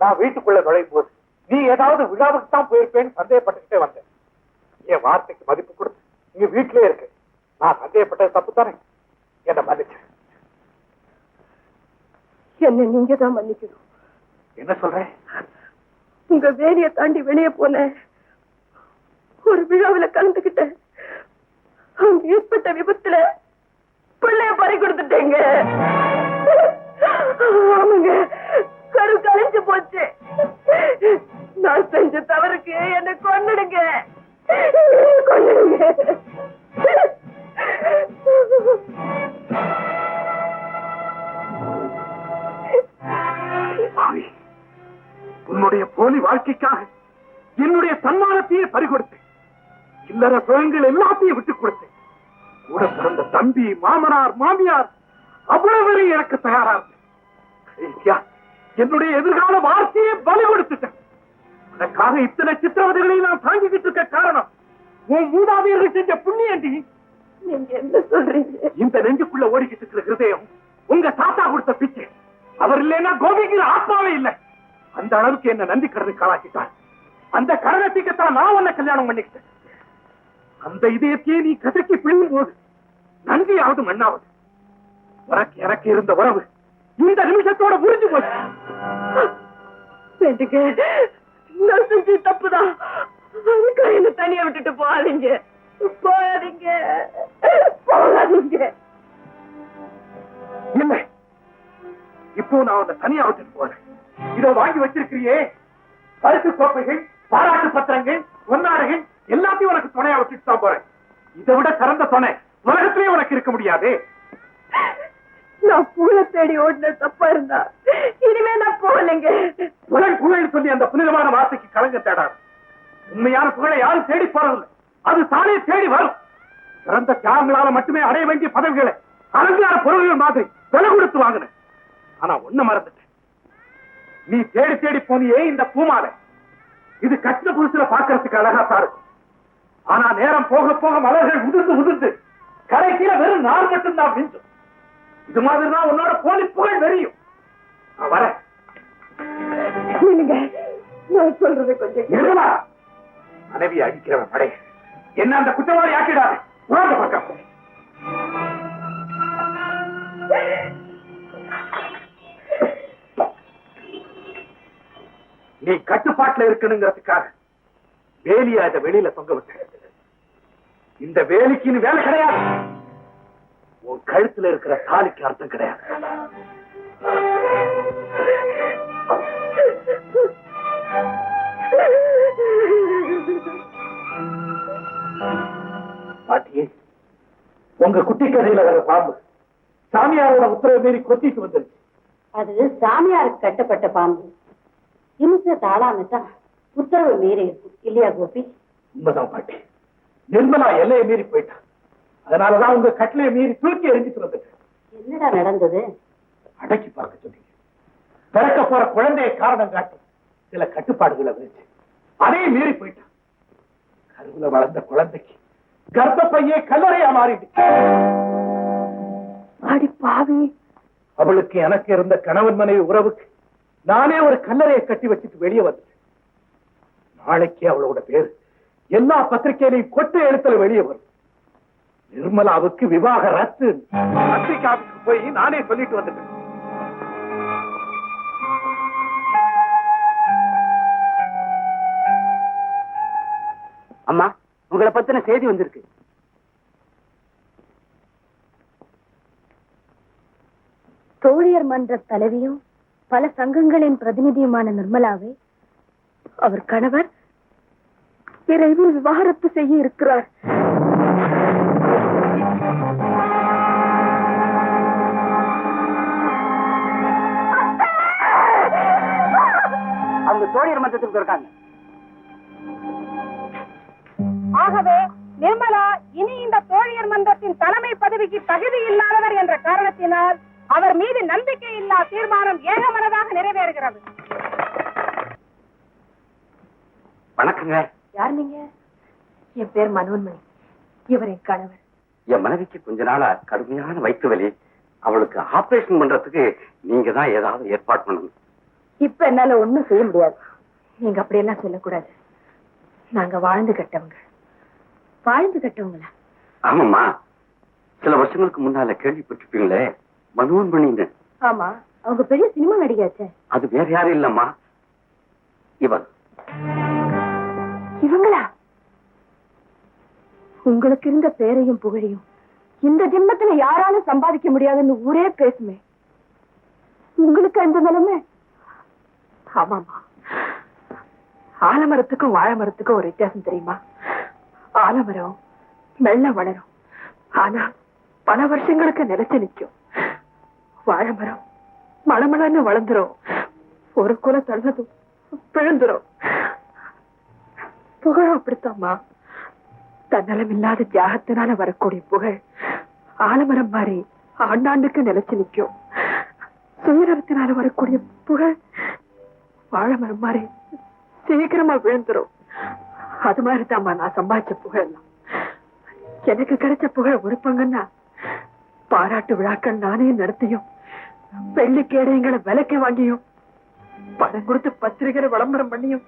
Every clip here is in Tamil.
நான் வீட்டுக்குள்ள நுழையும் போது நீ ஏதாவது விழாவுக்கு தான் போயிருப்பேன்னு சந்தேகப்பட்டுக்கிட்டே வந்தேன். என் வார்த்தைக்கு மதிப்பு கொடுத்து நீ வீட்டிலே இருக்கு. நான் சந்தேகப்பட்டது தப்பு தானே என்ன மன்னிச்சு. என்ன நீங்க தான் மன்னிக்கணும். என்ன சொல்றேன் உங்க வேலையை தாண்டி வெளியே போனேன். ஒரு விழாவுல கலந்துக்கிட்டேன். அங்க ஏற்பட்ட விபத்துல உன்னுடைய போலி வாழ்க்கைக்காக என்னுடைய தன்மானத்தையே பறிகொடுத்தேன். இல்லற சுயங்கள் எல்லாத்தையும் விட்டுக் கொடுத்தேன். கூட பிறந்த தம்பி மாமனார் மாமியார் அவ்வளவு எனக்கு தயாரா என்னுடைய எதிர்கால வாழ்க்கையை பலி கொடுத்துட்டேன். அதற்காக இத்தனை சித்திரவதைகளை நான் தாங்கிக்கிட்டு இருக்க காரணம் உன் மூதாதையர்கள் செஞ்ச புண்ணியண்டி. நீங்க என்ன சொல்றீங்க? இந்த நெஞ்சுக்குள்ள ஓடிக்கிட்டு இருக்கிற ஹிருதயம் உங்க தாத்தா கொடுத்த பிச்சை. அவர் இல்லைன்னா கோபிக்கு ஆத்மாவே இல்லை. அந்த அளவுக்கு என்ன நன்றி கடனை காலாக்கிட்டார் அந்த கடனை தீக்கத்தான் நான் உன்னை கல்யாணம் பண்ணிக்கிட்டேன். அந்த இதயத்தையே நீ கசக்கி பிழியும் போது நன்றியாவது மண்ணாவது உனக்கு எனக்கு இருந்த உறவு இந்த நிமிஷத்தோட புரிஞ்சு போச்சு. நான் செஞ்ச தப்புதான். என்ன தனியா விட்டுட்டு போகாதீங்க. போகாதீங்க. போகாதீங்க. இல்லை. இப்போ நான் உன்னை தனியா விட்டுட்டு போறேன். இதோ வாங்கி வச்சிருக்கிறியே. பரிசு கோப்பைகள் பாராட்டு பத்திரங்கள் பொன்னாடைகள் எல்லாத்தையும் உனக்கு துணையா வச்சுட்டு தான் போறேன். இதை விட சிறந்த துணை உலகத்திலேயே உனக்கு இருக்க முடியாது. நான் பூல தேடி ஓடின தப்பா இருந்தா. இனிமே நான் போகலைங்க. புகழ் புகழ் சொல்லி அந்த புனிதமான வார்த்தைக்கு கலங்க தேடாது. உண்மையான புகழை யாரும் தேடி போறதில்லை. அது தானே தேடி வரும். சிறந்த தியாகங்களால மட்டுமே அடைய வேண்டிய பதவிகளை அலங்கார பொருள்கள் மாதிரி விலை கொடுத்து வாங்கினேன். ஆனா ஒண்ணு மறந்துட்டேன். நீ தேடி தேடி போனியே இந்த பூமாலை. இது கட்டின புதுசுல பாக்குறதுக்கு அழகா இருக்கும் ஆனா நேரம் போக போக மலர்கள் உதிர்ந்து உதிர்ந்து கடைசியில வெறும் நார் மட்டும்தான் மிஞ்சும். இது மாதிரி தான் உன்னோட போலி புகழ் வெறியும். இல்லைங்க நான் சொல்றது கொஞ்சம் மனைவி அடிக்கிறவன் படை என்ன அந்த குற்றவாளி ஆக்கிடாத? உணர்ந்த பக்கம். நீ கட்டுப்பாட்டுல இருக்கணுங்கிறதுக்காக வேலியா இதை வெளியில தொங்க விட்ட இந்த வேலிக்குன்னு வேலை கிடையாது. உன் கழுத்துல இருக்கிற தாலிக்கு அர்த்தம் கிடையாது. பாட்டியே உங்க குட்டி கதையில வர பாம்பு சாமியாரோட உத்தரவு மீறி கொத்திட்டு வந்துருச்சு. அது சாமியாருக்கு கட்டப்பட்ட பாம்பு. தாளாமட்டா உத்தரவு மீறி இருக்கும். இல்லையா கோபி? உண்மைதான் பாட்டி. நிர்மலா எல்லையை மீறி போயிட்டா. அதனாலதான் உங்க கட்டளையை மீறி தூக்கி எரிஞ்சிட்டு வந்துட்டேன். என்னடா நடந்தது? அடக்கி பார்க்க சொன்னீங்க. பிறக்க போற குழந்தையை காரணம் காட்டும் சில கட்டுப்பாடுகளை வச்சு அதையும் மீறி போயிட்டான் கருவுல வளர்ந்த குழந்தைக்கு கர்ப்பப்பையே கல்லறையா மாறிடுச்சு. அடி பாவி. அவளுக்கு எனக்கு இருந்த கணவன் மனைவி உறவுக்கு நானே ஒரு கல்லறையை கட்டி வச்சுட்டு வெளியே வந்துட்டேன். நாளைக்கு அவளோட பேரு. எல்லா பத்திரிகையிலையும் கொட்டை எழுத்துல வெளியே வரும். நிர்மலாவுக்கு விவாக ரத்து. பத்திரிகாவுக்கு போய் நானே சொல்லிட்டு வந்துட்டேன். அம்மா உங்களை பத்தின செய்தி வந்திருக்கு. தோழியர் மன்ற தலைவியும் பல சங்கங்களின் பிரதிநிதியுமான நிர்மலாவை அவர் கணவர் விரைவில் விவாகரத்து செய்ய இருக்கிறார். அவங்க தோழியர் மன்றத்துக்கு இருக்காங்க. ஆகவே நிர்மலா இனி இந்த தோழியர் மன்றத்தின் தலைமை பதவிக்கு தகுதி இல்லாதவர் என்ற காரணத்தினால் அவர் மீது நம்பிக்கை இல்லா தீர்மானம் ஏகமனதாக நிறைவேறுகிறது. வணக்கங்க. யார் நீங்க? என் பேர் மனோன்மணி. இவர் என் கணவர். என் மனைவிக்கு கொஞ்ச நாளா கடுமையான வயிற்று வலி. அவளுக்கு ஆபரேஷன் பண்றதுக்கு நீங்க தான் ஏதாவது ஏற்பாடு பண்ணணும். இப்ப என்னால ஒண்ணும் செய்ய முடியாது. நீங்க அப்படியெல்லாம் சொல்லக்கூடாது. நாங்க வாழ்ந்து கட்டவங்க. வாழ்ந்து கட்டவங்களா? ஆமாம்மா. சில வருஷங்களுக்கு முன்னால கேள்விப்பட்டிருப்பீங்களே. மனோன் பண்ணிங்க ஆமா அவங்க பெரிய சினிமா நடிகாச்சே அது வேற யாரும் இல்லம்மா. இவன். இவங்களா? உங்களுக்கு இருந்த பேரையும் புகழையும் இந்த ஜென்மத்துல யாராலும் சம்பாதிக்க முடியாதுன்னு ஊரே பேசுமே. உங்களுக்கு அந்த நிலைமை? ஆமாமா ஆலமரத்துக்கும் வாழை மரத்துக்கும் ஒரு வித்தியாசம் தெரியுமா? ஆலமரம் மெல்ல வளரும். ஆனா பல வருஷங்களுக்கு நிலைச்சு நிற்கும். வாழை மரம் வளர்ந்துரும். ஒரு குலை தள்ளதும் விழுந்துரும். புகழும் அப்படித்தாம்மா. தன்னலம் இல்லாத தியாகத்தினால வரக்கூடிய புகழ் ஆலமரம் மாதிரி ஆண்டாண்டுக்கு நிலைச்சு நிற்கும். சுயநலத்தினால வரக்கூடிய புகழ் வாழைமரம் மாதிரி சீக்கிரமா விழுந்துரும். அது மாதிரிதாம்மா நான் சம்பாதிச்ச புகழெல்லாம். எனக்கு கிடைச்ச புகழ் ஒரு பங்குன்னா பாராட்டு விழாக்கள் நானே நடத்தியும் வெள்ளி கேடயங்களை விலைக்கு வாங்கியும் பணம் கொடுத்து பத்திரிகை விளம்பரம் பண்ணியும்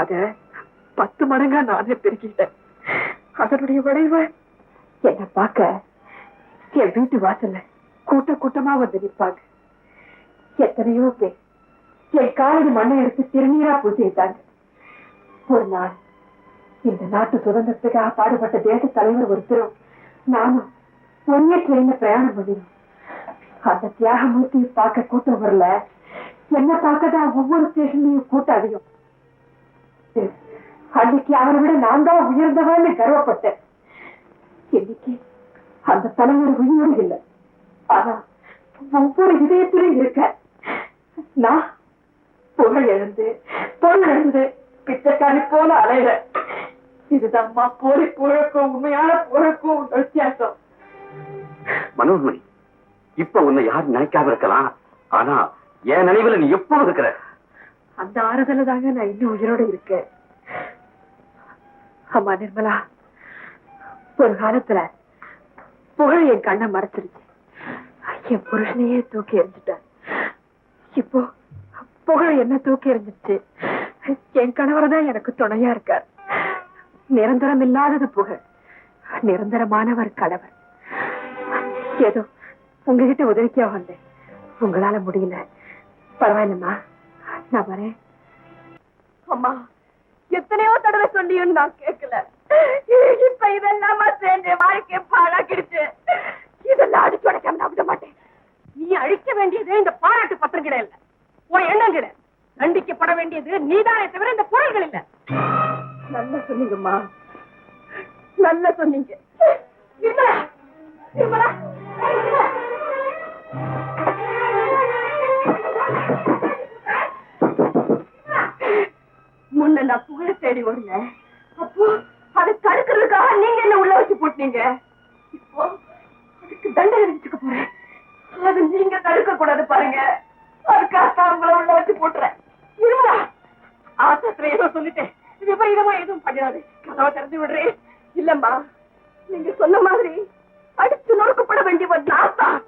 அத பத்து மடங்கா நானே பெருக்கிட்டேன். அதனுடைய விளைவு என்ன பார்க்க என் வீட்டு வாசல்ல கூட்ட கூட்டமா வந்து நிற்பாங்க. எத்தனையோ பேர் என் காலடி மண்ணை எடுத்து திருநீரா பூசிட்டாங்க ஒரு நாள் இந்த நாட்டு சுதந்திரத்துக்காக பாடுபட்ட தேச தலைவர் ஒருத்தரும் நானும் ஒன்னே ட்ரெயின்ல பிரயாணம் பண்ணினோம். அந்த தியாகமூர்த்தியை பார்க்க கூட்டம் வரல. என்ன பார்க்க தான் ஒவ்வொரு ஸ்டேஷன்லயும் கூட்டம் அதிகம். அன்னைக்கு அவரை விட நான் தான் உயர்ந்தவன்னு கர்வப்பட்டேன். இன்னைக்கு அந்த தலைவர் உயிரோடு இல்லை. ஆனா ஒவ்வொரு இதயத்திலும் இருக்க நான் புகழ் எழுந்து பொருள் எழுந்து பிச்சைக்காரி போல அலையிறேன் இதுதான் போலி புழக்கம் உண்மையான புழக்கம் வித்தியாசம். மனோன்மணி இப்ப உன்னை யாரும் நினைக்காம இருக்கலாம். ஆனா என் நினைவுல நீ எப்பவும் இருக்கிற? அந்த ஆறுதல தாங்க நான் இன்னும் உயிரோட இருக்கேன். அம்மா நிர்மலா ஒரு காலத்துல புகழ் என் கண்ணை மறைச்சிருச்சு. என் புருஷனையே தூக்கி எறிஞ்சிட்டார். இப்போ புகழ் என்ன தூக்கி எறிஞ்சிருச்சு. என் கணவர் தான் எனக்கு துணையா இருக்கார். நிரந்தரம் இல்லாதது புகழ். நிரந்தரமானவர் கணவர். ஏதோ உங்ககிட்ட உதவிக்கா வந்தேன். உங்களால முடியல. பரவாயில்லம்மா. நான் வரேன். அம்மா எத்தனையோ தடவை சொல்லியும் நான் கேட்கல. இப்ப இதெல்லாமா சேர்ந்து வாழ்க்கை பாழாக்கிடுச்சு. இதெல்லாம் அடிச்சு உடைக்காம நான் விட மாட்டேன். நீ அழிக்க வேண்டியது இந்த பாராட்டு பத்திரங்கள் இல்ல. உன் எண்ணங்கள் தண்டிக்கப்பட வேண்டியது நீதானே தவிர இந்த பொருள்கள் இல்ல. நல்லா சொன்னீங்கம்மா. நல்லா சொன்னீங்க. நிர்மலா, நிர்மலா, முன்ன தேடி ஓடுங்க. அப்போ அதை தடுக்கிறதுக்காக நீங்க என்ன உள்ள வச்சு போட்டீங்க? இப்போ அதுக்கு தண்டனை விதிச்சுக்க போறேன். அது நீங்க தடுக்க கூடாது பாருங்க. அதுக்காக உங்களை உள்ள வச்சு போட்டுறேன். இருமா ஆசத்துல ஏதோ சொல்லிட்டேன். விபரீதமா எதுவும் பண்ணிடாது கதவை திறந்து விடுறேன். இல்லம்மா நீங்க சொன்ன மாதிரி அடிச்சு நொறுக்கப்பட வேண்டியவன் நான் தான்.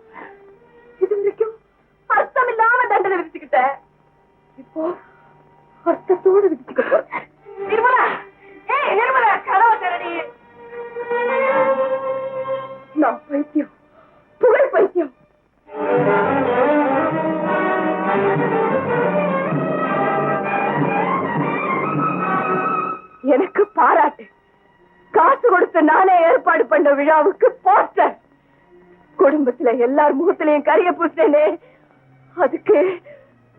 பாராட்டு காசு கொடுத்து நானே ஏற்பாடு பண்ண விழாவுக்கு போஸ்டர். குடும்பத்துல எல்லார் முகத்திலையும் கரிய பூசினே அதுக்கு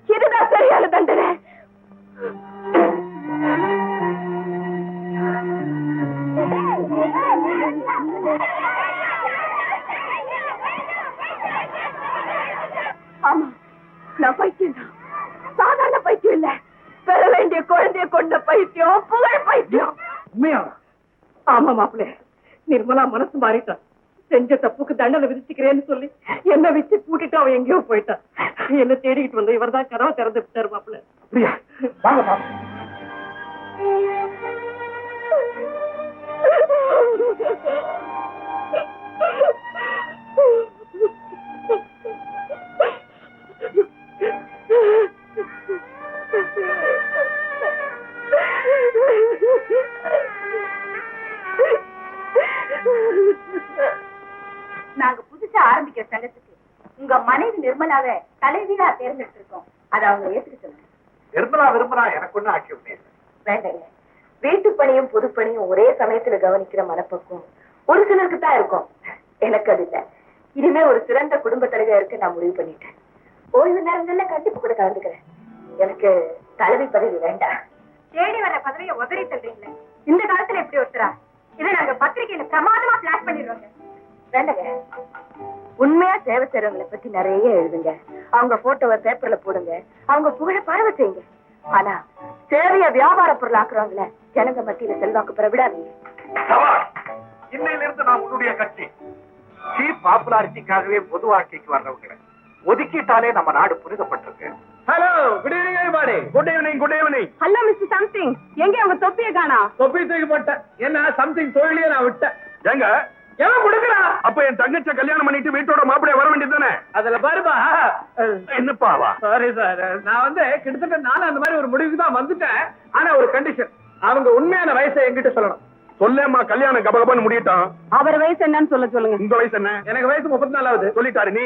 இதுதான் சரியான தண்டனை. ஆமா நான் பைத்தியம் தான். சாதாரண பைத்தியம் இல்ல. பெற வேண்டிய குழந்தைய கொண்ட பைத்தியம் புகழ் பைத்தியம். உண்மையா? ஆமா மாப்பிள்ள. நிர்மலா மனசு மாறிட்டான் செஞ்ச தப்புக்கு தண்டனை விதிச்சுக்கிறேன்னு சொல்லி என்ன வச்சு கூட்டிட்டு அவன் எங்கேயோ போயிட்டான் என்ன தேடிக்கிட்டு வந்து இவர்தான் கதவை திறந்து விட்டாரு மாப்பிள்ளை. அப்படியா? வாங்க மனைவி நிர்மலாவை தலைவியா தேர்ந்தெடுத்திருக்கோம். அதை அவங்க சொல்லுங்க. நிர்மலா விரும்புறா எனக்கு ஒண்ணு இல்லை. வேண்டாங்க. வீட்டு பணியும் பொது பணியும் ஒரே சமயத்துல கவனிக்கிற மனப்பக்குவம் ஒரு சிலருக்கு தான் இருக்கும். எனக்கு அது இல்ல. இனிமே ஒரு சிறந்த குடும்ப தலைவியா இருக்க நான் முடிவு பண்ணிட்டேன். ஓய்வு நேரங்கள்ல கண்டிப்பா கூட கலந்துக்கிறேன். எனக்கு தலைவி பதவி வேண்டாம். தேடி வர பதவியை உதறி தள்ளுறீங்களே. இந்த காலத்துல எப்படி ஒருத்தரா? இதை நாங்க பத்திரிகையில பிரமாதமா பிளாஷ் பண்ணிடுவோங்க வேண்டாங்க. உண்மையா சேவை செய்றவங்களை பத்தி நிறைய எழுதுங்க. அவங்க போட்டோவை பேப்பர்ல போடுங்க. அவங்க புகழ பரவ செய்யுங்க. ஆனா சேவைய வியாபார பொருள் ஆக்குறவங்கள ஜனங்க மத்தியில செல்வாக்கு பெற விடாதீங்க. சவால். இன்னையில இருந்து நான் உன்னுடைய கட்சி சீப் பாப்புலாரிட்டிக்காகவே பொது வாழ்க்கைக்கு வர்றவங்க ஒதுக்கிட்டாலே நம்ம நாடு புனிதப்பட்டிருக்கு. Hello good evening everybody good evening good evening hello mister something எங்க உங்க தொப்பிய காணா தொப்பி தூக்கி போட்டேன். என்ன சம்திங் தொழிலே நான் விட்டேன். ஏங்க எவன் கொடுக்கறா அப்ப என் தங்கச்ச கல்யாணம் பண்ணிட்டு வீட்டோட மாப்பிளைய வர வேண்டியது தானே? அதுல பாருப்பா. என்னப்பாவா சாரி சார் நான் வந்து கிட்டத்தட்ட நானும் அந்த மாதிரி ஒரு முடிவுக்கு தான் வந்துட்டேன். ஆனா ஒரு கண்டிஷன் அவங்க உண்மையான வயசை என்கிட்ட சொல்லணும். சொல்லேம்மா கல்யாணம் கபகபன்னு முடியட்டும். அவர் வயசு என்னன்னு சொல்ல சொல்லுங்க. உங்க வயசு என்ன? எனக்கு வயசு முப்பத்தி நாலாவது சொல்லிட்டாரு நீ.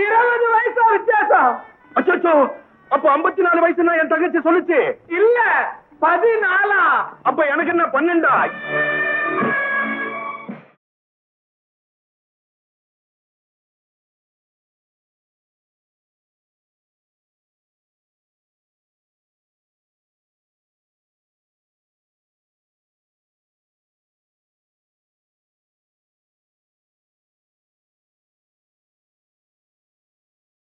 இருபது வயசா வித்தியாசம். அச்சோ அப்போ ஐம்பத்தி நாலு வயசுன்னா என் தங்கச்சி சொல்லுச்சு. இல்ல பதினாலா? அப்ப எனக்கு என்ன பன்னெண்டா?